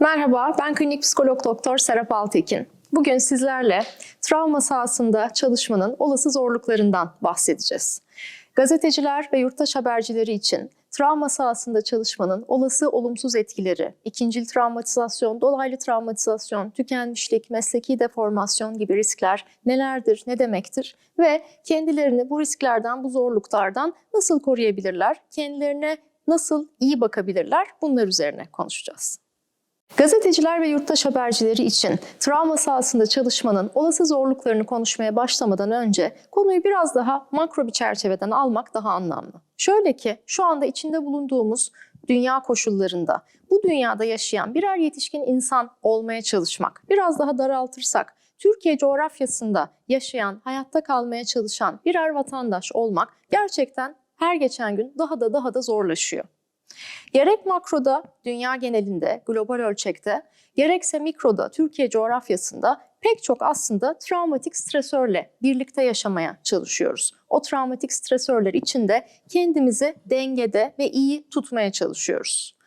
Merhaba, ben klinik psikolog doktor Serap Altekin. Bugün sizlerle travma sahasında çalışmanın olası zorluklarından bahsedeceğiz. Gazeteciler ve yurttaş habercileri için travma sahasında çalışmanın olası olumsuz etkileri, ikincil travmatizasyon, dolaylı travmatizasyon, tükenmişlik, mesleki deformasyon gibi riskler nelerdir, ne demektir ve kendilerini bu risklerden, bu zorluklardan nasıl koruyabilirler, kendilerine nasıl iyi bakabilirler bunlar üzerine konuşacağız. Gazeteciler ve yurttaş habercileri için travma sahasında çalışmanın olası zorluklarını konuşmaya başlamadan önce konuyu biraz daha makro bir çerçeveden almak daha anlamlı. Şöyle ki şu anda içinde bulunduğumuz dünya koşullarında bu dünyada yaşayan birer yetişkin insan olmaya çalışmak, biraz daha daraltırsak Türkiye coğrafyasında yaşayan, hayatta kalmaya çalışan birer vatandaş olmak gerçekten her geçen gün daha da daha da zorlaşıyor. Gerek makroda, dünya genelinde, global ölçekte, gerekse mikroda, Türkiye coğrafyasında pek çok aslında travmatik stresörle birlikte yaşamaya çalışıyoruz. O travmatik stresörler içinde kendimizi dengede ve iyi tutmaya çalışıyoruz.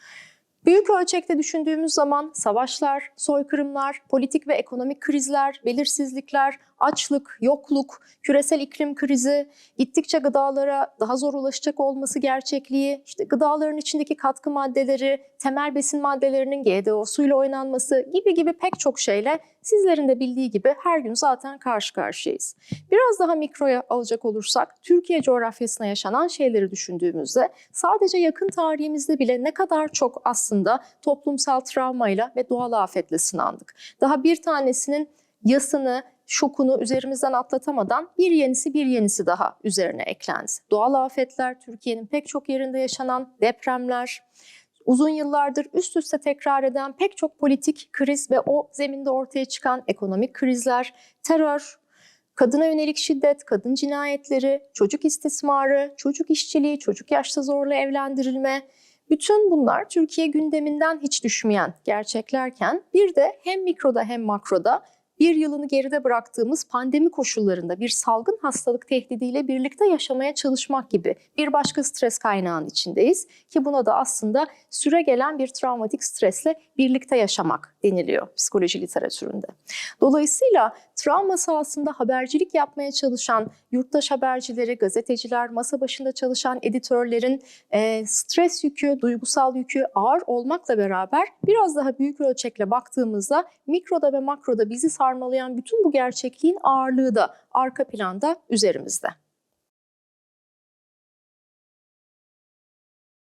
Büyük ölçekte düşündüğümüz zaman savaşlar, soykırımlar, politik ve ekonomik krizler, belirsizlikler, açlık, yokluk, küresel iklim krizi, gittikçe gıdalara daha zor ulaşacak olması gerçekliği, işte gıdaların içindeki katkı maddeleri, temel besin maddelerinin GDO'suyla oynanması gibi gibi pek çok şeyle sizlerin de bildiği gibi her gün zaten karşı karşıyayız. Biraz daha mikroya alacak olursak, Türkiye coğrafyasına yaşanan şeyleri düşündüğümüzde sadece yakın tarihimizde bile ne kadar çok aslında toplumsal travmayla ve doğal afetle sınandık. Daha bir tanesinin yasını, şokunu üzerimizden atlatamadan bir yenisi bir yenisi daha üzerine eklendi. Doğal afetler, Türkiye'nin pek çok yerinde yaşanan depremler, uzun yıllardır üst üste tekrar eden pek çok politik kriz ve o zeminde ortaya çıkan ekonomik krizler, terör, kadına yönelik şiddet, kadın cinayetleri, çocuk istismarı, çocuk işçiliği, çocuk yaşta zorla evlendirilme, bütün bunlar Türkiye gündeminden hiç düşmeyen gerçeklerken bir de hem mikroda hem makroda bir yılını geride bıraktığımız pandemi koşullarında bir salgın hastalık tehdidiyle birlikte yaşamaya çalışmak gibi bir başka stres kaynağının içindeyiz ki buna da aslında süre gelen bir travmatik stresle birlikte yaşamak deniliyor psikoloji literatüründe. Dolayısıyla travma sahasında habercilik yapmaya çalışan yurttaş habercileri, gazeteciler, masa başında çalışan editörlerin e, stres yükü, duygusal yükü ağır olmakla beraber biraz daha büyük ölçekle baktığımızda mikroda ve makroda bizi sarmalayan bütün bu gerçekliğin ağırlığı da arka planda üzerimizde.